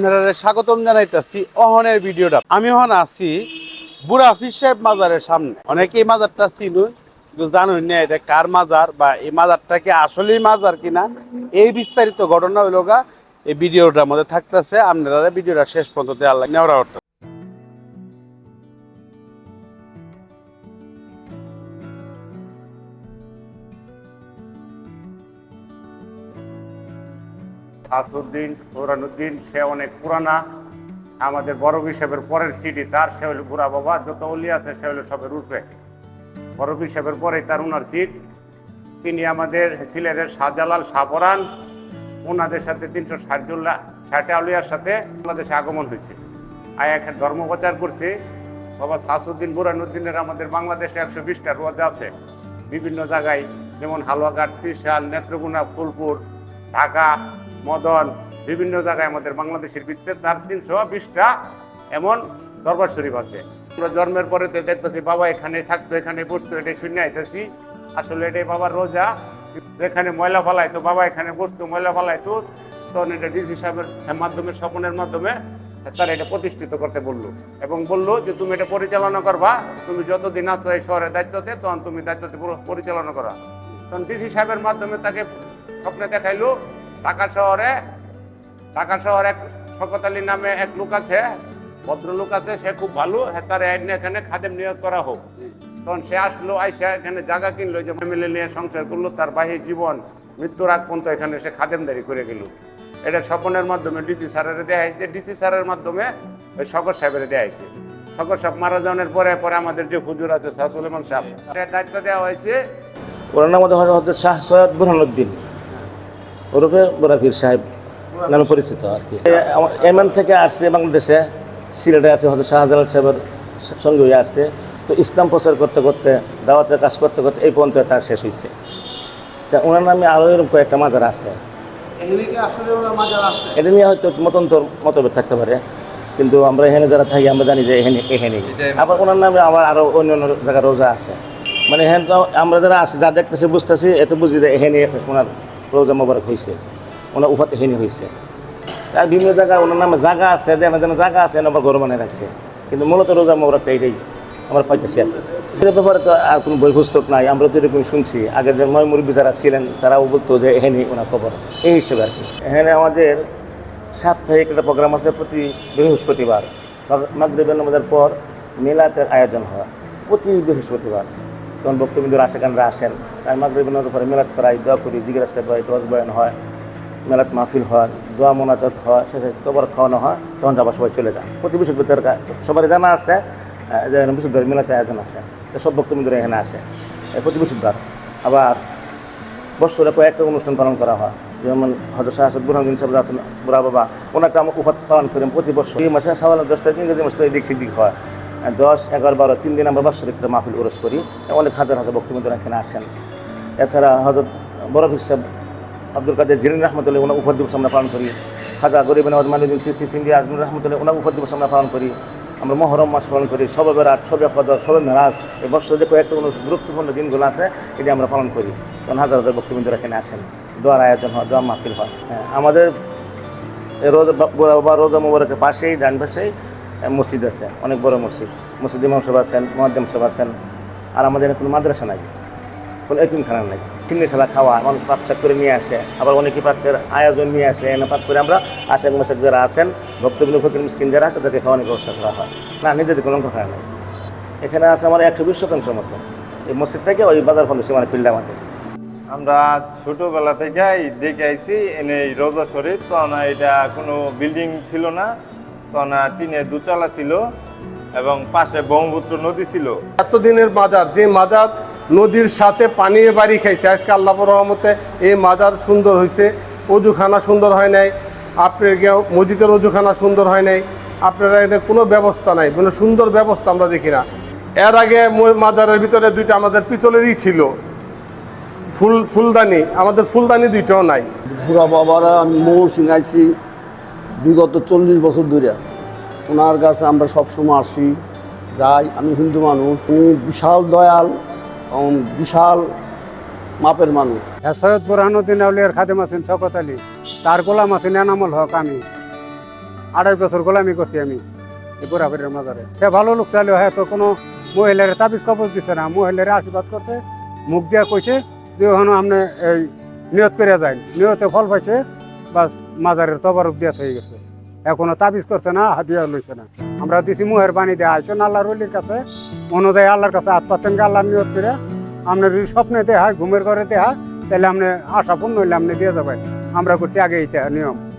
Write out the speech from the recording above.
আপনারা স্বাগতম জানাইতেছি অহনের ভিডিওটা। আমি হন আছি বুড়া ফির সাহেব মাজারের সামনে। অনেকেই মাজারটা চিনুন, কিন্তু জানুন না এটা কার মাজার বা এই মাজারটা কি আসলেই মাজার কিনা। এই বিস্তারিত ঘটনা হইল গা, এই ভিডিওটার মধ্যে থাকতেছে আপনারা ভিডিওটা শেষ পর্যন্ত আল্লাহ নেওয়া করতে সাসুদ্দিন সে অনেক পুরানা। আমাদের বড় সাহেবের পরের চিঠি তার, সে হলো বুড়া বাবা, যত অলি আছে সে হলো সবের রূপে বড় সাহেবের পরে তার ওনার চিঠ। তিনি আমাদের সিলেটের শাহজালাল শাহপরান ওনাদের সাথে তিনশো ষাটজুল্লাহ ষাটে আলিয়ার সাথে বাংলাদেশে আগমন হয়েছে। আয় এখানে ধর্ম প্রচার করছে। বাবা সাসুদ্দিন বুরানুদ্দিনের আমাদের বাংলাদেশে একশো বিশটা রোজা আছে। বিভিন্ন জায়গায়, যেমন হালুয়াঘাট, ত্রিশাল, নেত্রকোনা, ফুলপুর, ঢাকা মদন বিভিন্ন জায়গায় আমাদের বাংলাদেশের ভিত্তিতে তার তিনশো বিশটা এমন দরবার শরীফ আছে। আমরা জন্মের পরে তো দেখতেছি, বাবা এখানে থাকতো, এখানে বসতো, এটাই শূন্য আইতেছি। আসলে এটাই বাবার রোজা। এখানে ময়লা ফালাইতো বাবা এখানে বসতো, ময়লা ফালাইতো তখন এটা ডিসি সাহেবের মাধ্যমে, স্বপনের মাধ্যমে তারা এটা প্রতিষ্ঠিত করতে বলল। এবং বলল যে, তুমি এটা পরিচালনা করবা। তুমি যতদিন আছো এই শহরের দায়িত্বতে, তখন তুমি দায়িত্বতে পুরো, পরিচালনা করা। তখন ডিসি সাহেবের মাধ্যমে তাকে স্বপ্নে দেখাইলো ঢাকা শহরে ঢাকা শহরে এক শকত আলী নামে এক লোক আছে ভদ্রলোক আছে সে খুব ভালো তার আইনে এখানে খাদেম নিয়োগ করা হোক। তখন সে আসলো আইসা এখানে জায়গা কিনলো যে ফ্যামিলি নিয়ে সংসার করল তার বাহির জীবন মৃত্যুর আগ পর্যন্ত এখানে সে খাদেমদারি করে গেল। এটা স্বপনের মাধ্যমে ডিসি স্যারের দেওয়া হয়েছে। ডিসি স্যারের মাধ্যমে ওই শকর সাহেবের দেওয়া হয়েছে। শকর সাহেব মারা যাওয়ার পরে পরে আমাদের যে হুজুর আছে শাহ সুলেমান সাহেব দায়িত্ব দেওয়া হয়েছে। ওনার নাম হচ্ছে হজরত শাহ সৈয়দ বুরহানুদ্দিন। ওরফে বরাফির সাহেব নামে পরিচিত আর কি। এমএন থেকে আসছে বাংলাদেশে সিলেটে আসছে হয়তো শাহজালাল সাহেবের সঙ্গে হয়ে আসছে। তো ইসলাম প্রচার করতে করতে দাওয়াতের কাজ করতে করতে এই পর্যন্ত তার শেষ হয়েছে তা ওনার নামে আরও এরকম কয়েকটা মাজার আছে। এটা নিয়ে হয়তো মতন্তর মতভেদ থাকতে পারে। কিন্তু আমরা এখানে যারা থাকি আমরা জানি যে এখানে এখানে। আবার ওনার নামে আবার আরও অন্য অন্য জায়গায় রোজা আছে। মানে এখানে আমরা যারা আছি যা দেখতেছি বুঝতেছি এত বুঝি যে এখানে ওনার রোজা মোবারক হয়েছে ওনার উফাত এখানে হয়েছে আর বিভিন্ন জায়গায় ওনার নামে জায়গা আছে, যেন যেন জায়গা আছে আমার ঘর মানে রাখছে। কিন্তু মূলত রোজা মোবারকটা এইটাই আমরা পাইতেছি আর ব্যাপারে তো আর কোনো বই পুস্তক নাই, আমরা তো এরকম শুনছি। আগে যে নয় যারা ছিলেন, তারাও বলতো যে এহেনি ওনার খবর। এই হিসেবে আর কি। এখানে আমাদের সাপ্তাহিক একটা প্রোগ্রাম আছে প্রতি বৃহস্পতিবার। মাগরিবের নামাজের পর মেলাতের আয়োজন হয়। প্রতি বৃহস্পতিবার। তখন বক্তবিন্দুর আশেখানরা আসেন। তাই মাগরিবের নামাজের পরে মেলাত করাই দোয়া করি জিজ্ঞাসা হয় দোয়াজ বয়ান হয় মেলাত মাহফিল হয়, দোয়া মোনাজাত হয় সেটা কবর খাওয়ানো হয়, তখন যাবার সবাই চলে যায় প্রতি বৃহস্পতিবার সবারই জানা আছে যে বৃহস্পতিবার মেলাতে আয়োজন আছে। সব বক্তবিন্দুরা এখানে আসে প্রতি বৃহস্পতিবার আবার বৎসরে কয়েকটা অনুষ্ঠান পালন করা হয়। যেমন হজরত শাহ আসাদ বুরহানুদ্দিন সাহেব আছেন, বুড়া বাবা, ওনাকে আমরা উপাত পালন করি প্রতি বছর। এই মাসে সাওয়াল দশটা ইংরেজি মাসটা এদিক সেদিক হয়। দশ এগারো বারো তিন দিন আমরা বাৎসরিক মাহফিল উরস করি। অনেক হাজার হাজার বক্তব্য এখানে আসেন। এছাড়া হজরত বরফির সাহেব আব্দুল কাদের জিরিন রহমতুল্লাহ ওনার উপর দিবস আমরা পালন করি। খাজা গরিব নওয়াজ সৃষ্টি সিন্ধি আজমুর রহমতুল্লাহ ওনার উপর দিবস আমরা পালন করি। আমরা মহরম মাস পালন করি সবে বেরাট সবে কদর সবে মেরাজ। এই বছর যে কয়েকটা কোনো গুরুত্বপূর্ণ দিনগুলো আছে এটি আমরা পালন করি। তখন হাজার হাজার বক্তবৃন্দরা এখানে আসেন। দোয়ার আয়োজন হয় দোয়া মাহফিল হয়। হ্যাঁ, আমাদের রোজা রোজা মোবারকের পাশেই ডান পাশেই মসজিদ আছে, অনেক বড় মসজিদ। মসজিদ ইমাম সাহেব আছেন মহাদ্দাম সাহেব আছেন, আর আমাদের এখানে কোনো মাদ্রাসা নাই, কোনো এতিমখানা নাই। চিন্নি সালা খাওয়া অনেক পাক শাক করে নিয়ে আসে, আবার অনেকে পাকের আয়োজন নিয়ে আসে, এনে পাক করে আমরা আশেক মাসেক যারা আছেন, ভক্তবিন্দু, ফকির মিসকিন যারা তাদেরকে খাওয়ানোর ব্যবস্থা করা হয়। না, নিজেদের কোনো খাওয়া নাই। এখানে আছে আমার একশো বিশ শতাংশ মতো। এই মসজিদ থেকে ওই বাজার ফলে সীমানা ফিল্ড আমাদের। আমরা ছোটবেলা থেকে দেখে আইছি, এনে রোজা শরীফ তখন এটা কোনো বিল্ডিং ছিল না। তখন টিনের দুচালা ছিল এবং পাশে ব্রহ্মপুত্র নদী ছিল। এতদিনের মাজার যে মাজার নদীর সাথে পানি বাড়ি খাইছে আজকে আল্লাহ রহমতে এই মাজার সুন্দর হয়েছে অজুখানা সুন্দর হয় নাই আপনার গিয়ে মসজিদের অজুখানা সুন্দর হয় নাই আপনারা এটা কোনো ব্যবস্থা নাই মানে সুন্দর ব্যবস্থা আমরা দেখি না। এর আগে মাজারের ভিতরে দুইটা আমাদের পিতলেরই ছিল। ফুল ফুলদানি আমাদের ফুলদানি দুইটাও নাই। বুড়া বাবারা আমি মোর সিঙাইছি বিগত চল্লিশ বছর ধরে ওনার কাছে আমরা সবসময় আসি, যাই। আমি হিন্দু মানুষ, উনি বিশাল দয়াল, এবং বিশাল মাপের মানুষ। হ্যাঁ সৈয়দ বুরহানুদ্দিন আউলিয়ার খাদেম আছেন শকত আলী, তার গোলাম আছেন এনামল হক আমি। আড়াই বছর গোলামি করছি আমি এই মাজারে। সে ভালো লোক চাইলে হয়তো কোনো মহিলার তাবিজ কবজ দিছে না, মহিলার আশীর্বাদ করতে মুখ দিয়া কইছে যে ওখানে আপনি এই নিয়ত করে যায় নিয়তে ফল পাইছে বা মাজারের তবারক দিয়া হয়ে গেছে। এখনও তাবিজ করছে না হাতিয়া লইছে না। আমরা দিছি মুহের বাণী দিয়ে আইসেন আল্লাহর অলির কাছে। অনুযায়ী আল্লাহর কাছে হাত পাতেন আল্লাহ নিয়োগ করে। আপনার যদি স্বপ্নে দেহা, ঘুমের ঘরে দেহা, তাহলে আপনি আশা পূর্ণ হইলে আপনি দিয়ে যাবেন। আমরা করছি আগে এইটা নিয়ম।